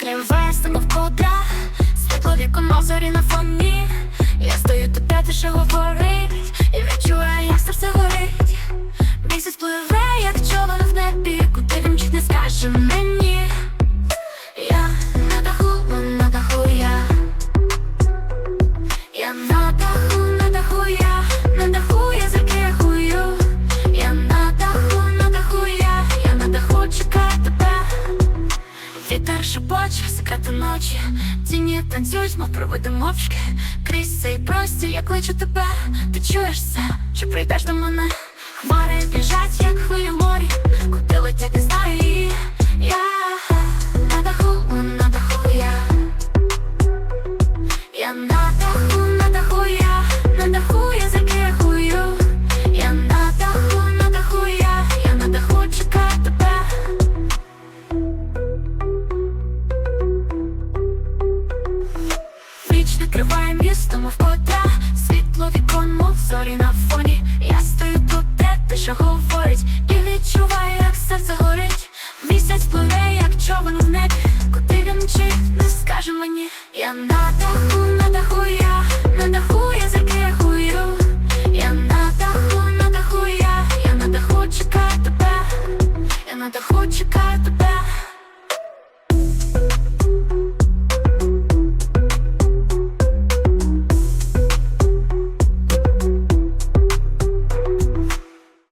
Мені весело в кода Світло вікон зорі на фоні Вітер шепоче, секрети ночі. Тіні танцюють, мов проводи мовчки. Крізь цей простір, я кличу тебе. Ти чуєш це, чи прийдеш до мене? Ніч накриває місто, мов кота Світло вікон, мов зорі на фоні. Я стою тут, де тиша говорить. І відчуваю, як серце горить. Місяць пливе, як човен в небі. Куди він мчить, не скаже мені. Я на даху, на даху я На даху я закихую Я на даху, на даху я Я на даху чекаю тебе. Я на даху чекаю